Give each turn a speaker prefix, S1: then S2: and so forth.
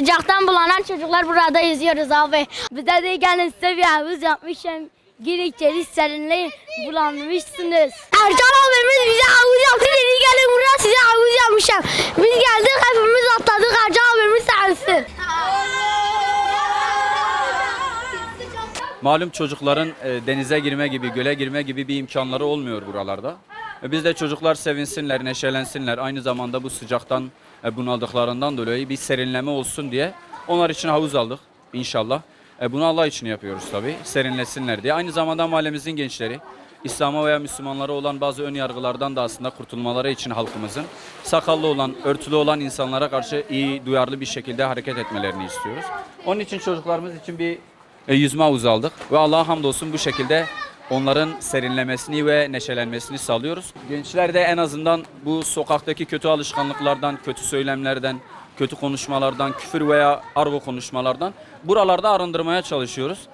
S1: sıcaktan bulanan çocuklar burada yüzüyoruz abi. Bize de gelin size bir havuz yapmışım. Girin içeri serinleyin bulanmışsınız. Ercan abimiz bize havuz yaptı dedi gelin buraya size havuz yapmışım. Biz geldik hepimiz atladık Ercan abimiz sensin.
S2: Malum çocukların e, denize girme gibi, göle girme gibi bir imkanları olmuyor buralarda. E, biz de çocuklar sevinsinler, neşelensinler. Aynı zamanda bu sıcaktan e, bunaldıklarından dolayı bir serinleme olsun diye onlar için havuz aldık inşallah. E, bunu Allah için yapıyoruz tabii. Serinlesinler diye. Aynı zamanda mahallemizin gençleri İslam'a veya Müslümanlara olan bazı ön yargılardan da aslında kurtulmaları için halkımızın sakallı olan, örtülü olan insanlara karşı iyi, duyarlı bir şekilde hareket etmelerini istiyoruz. Onun için çocuklarımız için bir yüzme havuzu aldık ve Allah'a hamdolsun bu şekilde onların serinlemesini ve neşelenmesini sağlıyoruz. Gençler de en azından bu sokaktaki kötü alışkanlıklardan, kötü söylemlerden, kötü konuşmalardan, küfür veya argo konuşmalardan buralarda arındırmaya çalışıyoruz.